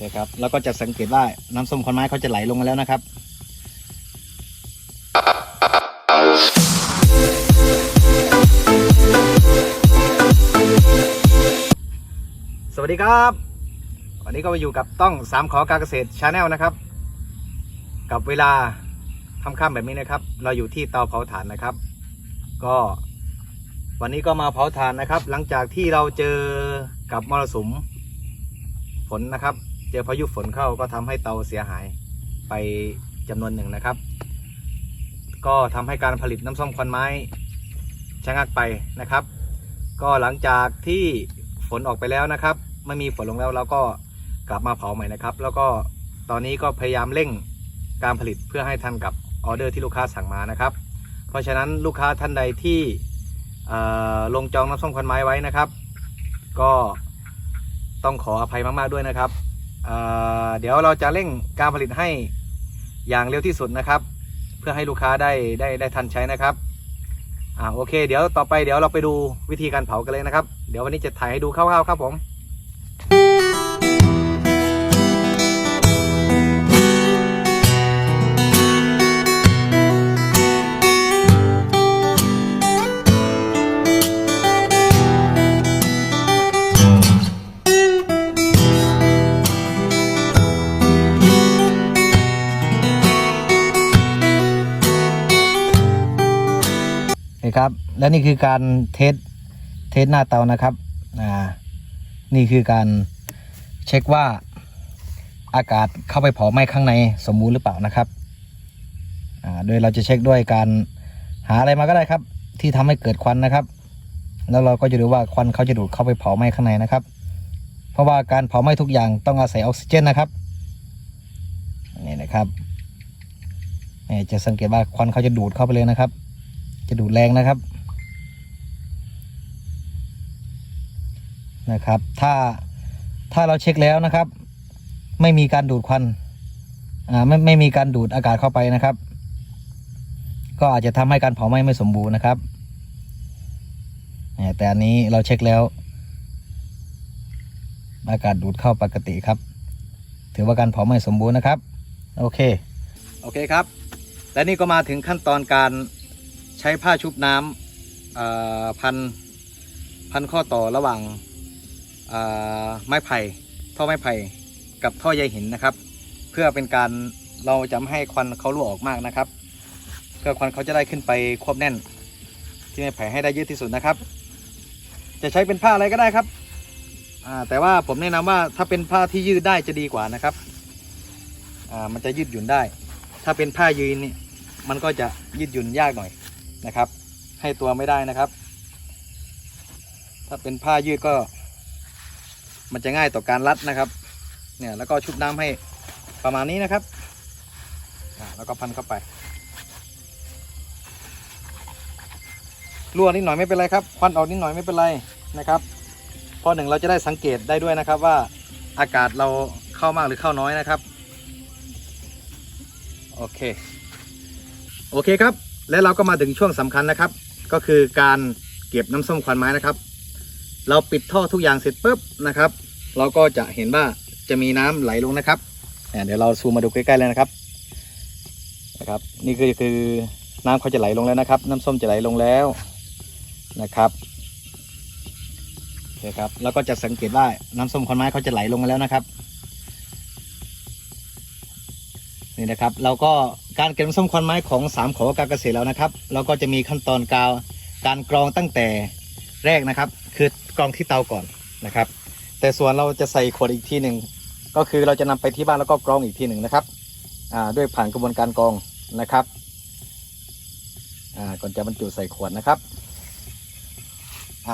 เคครับ แล้วก็จะสังเกตว่าน้ำส้มควันไม้เขาจะไหลลงมาแล้วนะครับสวัสดีครับ วันนี้ก็มาอยู่กับต้องสามขอการเกษตรชาแนลนะครับ กับเวลาค่ำๆแบบนี้นะครับ เราอยู่ที่เตาเผาถ่านนะครับ ก็วันนี้ก็มาเผาถ่านนะครับ หลังจากที่เราเจอกับมรสุมฝนนะครับ เจอพายุฝนเข้าก็ทำให้เตาเสียหายไปจำนวนหนึ่งนะครับ ก็ทำให้การผลิตน้ำส้มควันไม้ชะงักไปนะครับ ก็หลังจากที่ฝนออกไปแล้วนะครับไม่มีฝนลงแล้วเราก็กลับมาเผาใหม่นะครับ แล้วก็ตอนนี้ก็พยายามเร่งการผลิตเพื่อให้ทันกับออเดอร์ที่ลูกค้าสั่งมานะครับ เพราะฉะนั้นลูกค้าท่านใดที่ลงจองน้ำส้มควันไม้ไว้นะครับ ก็ต้องขออภัยมาก ๆ ด้วยนะครับ เดี๋ยวเราจะเร่งการผลิตให้อย่างเร็วที่สุดนะครับ เพื่อให้ลูกค้าได้ได้ได้ทันใช้นะครับอ่าโอเค เดี๋ยวต่อไปเดี๋ยวเราไปดูวิธีการเผากันเลยนะครับ เดี๋ยววันนี้จะถ่ายให้ดูคร่าวๆครับผม นี่ครับ และนี่คือการเทสเทสหน้าเตานะครับอ่านี่คือการเช็คว่าอากาศเข้าไปเผาไหม้ข้างในสมบูรณ์หรือเปล่านะครับอ่าโดยเราจะเช็คด้วยการหาอะไรมาก็ได้ครับ ที่ทำให้เกิดควันนะครับ แล้วเราก็จะดูว่าควันเขาจะดูดเข้าไปเผาไหม้ข้างในนะครับ เพราะว่าการเผาไหม้ทุกอย่างต้องอาศัยออกซิเจนนะครับนี่นะครับนี่จะสังเกตว่าควันเขาจะดูดเข้าไปเลยนะครับ จะดูดแรงนะครับ นะครับ ถ้าถ้าเราเช็คแล้วนะครับ ไม่มีการดูดควันอ่าไม่ไม่มีการดูดอากาศเข้าไปนะครับ ก็อาจจะทำให้การเผาไหม้ไม่สมบูรณ์นะครับแต่อันนี้เราเช็คแล้ว อากาศดูดเข้าปกติครับ ถือว่าการเผาไหม้สมบูรณ์นะครับ โอเค โอเคครับ และนี่ก็มาถึงขั้นตอนการ ใช้ผ้าชุบน้ำพันพันข้อต่อระหว่างไม้ไผ่ท่อไม้ไผ่กับท่อใยหินนะครับ เพื่อเป็นการเราจะไม่ให้ควันเขารั่วออกมากนะครับ เพื่อควันเขาจะได้ขึ้นไปควบแน่น ที่ไม้ไผ่ให้ได้ยืดที่สุดนะครับ จะใช้เป็นผ้าอะไรก็ได้ครับแต่ว่าผมแนะนำว่าถ้าเป็นผ้าที่ยืดได้จะดีกว่านะครับมันจะยืดหยุ่นได้ ถ้าเป็นผ้ายืนนี่มันก็จะยืดหยุ่นยากหน่อย นะครับ ให้ตัวไม่ได้นะครับ ถ้าเป็นผ้ายืดก็ มันจะง่ายต่อการรัดนะครับ เนี่ยแล้วก็ชุบน้ำให้ประมาณนี้นะครับแล้วก็พันเข้าไปรั่วนิดหน่อยไม่เป็นไรครับควันออกนิดหน่อยไม่เป็นไรนะครับพอหนึ่งเราจะได้สังเกตได้ด้วยนะครับว่าอากาศเราเข้ามากหรือเข้าน้อยนะครับ โอเค โอเคครับ และเราก็มาถึงช่วงสำคัญนะครับ ก็คือการเก็บน้ำส้มควันไม้นะครับ เราปิดท่อทุกอย่างเสร็จปุ๊บนะครับ เราก็จะเห็นว่าจะมีน้ำไหลลงนะครับเดี๋ยวเราซูมมาดูใกล้ๆเลยนะครับนะครับ นี่คือคือน้ำเขาจะไหลลงแล้วนะครับ น้ำส้มจะไหลลงแล้วนะครับโอเคครับแล้วก็จะสังเกตว่าน้ำส้มควันไม้เขาจะไหลลงมาแล้วนะครับ นี่นะครับเราก็การเก็บน้ำส้มควันไม้ของสามขอการเกษตรแล้วนะครับเราก็จะมีขั้นตอนกาวการกรองตั้งแต่แรกนะครับ คือกรองที่เตาก่อนนะครับ แต่ส่วนเราจะใส่ขวดอีกทีหนึ่งก็คือเราจะนำไปที่บ้านแล้วก็กรองอีกทีหนึ่งนะครับด้วยผ่านกระบวนการกรองนะครับก่อนจะบรรจุใส่ขวดนะครับ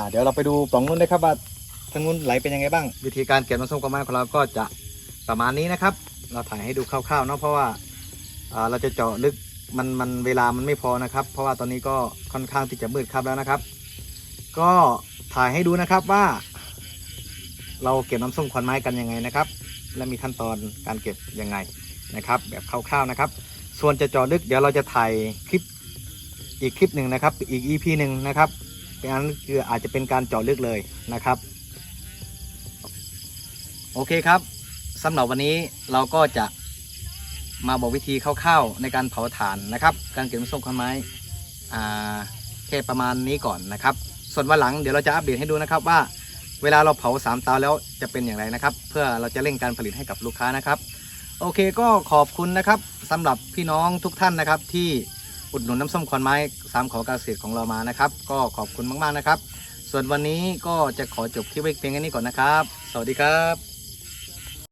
เดี๋ยวเราไปดูปล่องนู้นนะครับว่าทางนู้นไหลเป็นยังไงบ้าง วิธีการเก็บน้ำส้มควันไม้ของเราก็จะประมาณนี้นะครับ เราถ่ายให้ดูคร่าวๆเนาะเพราะว่า เราจะเจาะลึกมันมันเวลามันไม่พอนะครับ เพราะว่าตอนนี้ก็ค่อนข้างที่จะมืดครับแล้วนะครับ ก็ถ่ายให้ดูนะครับว่า เราเก็บน้ำส้มควันไม้กันยังไงนะครับ และมีขั้นตอนการเก็บยังไงนะครับ แบบคร่าวๆนะครับ ส่วนจะเจาะลึกเดี๋ยวเราจะถ่ายคลิปอีกคลิปหนึ่งนะครับ อีก EP หนึ่งนะครับเป็นอันคืออาจจะเป็นการเจาะลึกเลยนะครับ โอเคครับสำหรับวันนี้เราก็จะ มาบอกวิธีคร่าวๆในการเผาถ่านนะครับ การเก็บน้ำส้มควันไม้อ่าแค่ประมาณนี้ก่อนนะครับ ส่วนวันหลังเดี๋ยวเราจะอัปเดตให้ดูนะครับว่าเวลาเราเผาสามเตาแล้วจะเป็นอย่างไรนะครับ เพื่อเราจะเร่งการผลิตให้กับลูกค้านะครับ โอเคก็ขอบคุณนะครับสำหรับพี่น้องทุกท่านนะครับ ที่อุดหนุนน้ำส้มควันไม้สามขอการเกษตรของเรามานะครับ ก็ขอบคุณมากๆนะครับ ส่วนวันนี้ก็จะขอจบคลิปไว้เพียงแค่นี้ก่อนนะครับ สวัสดีครับ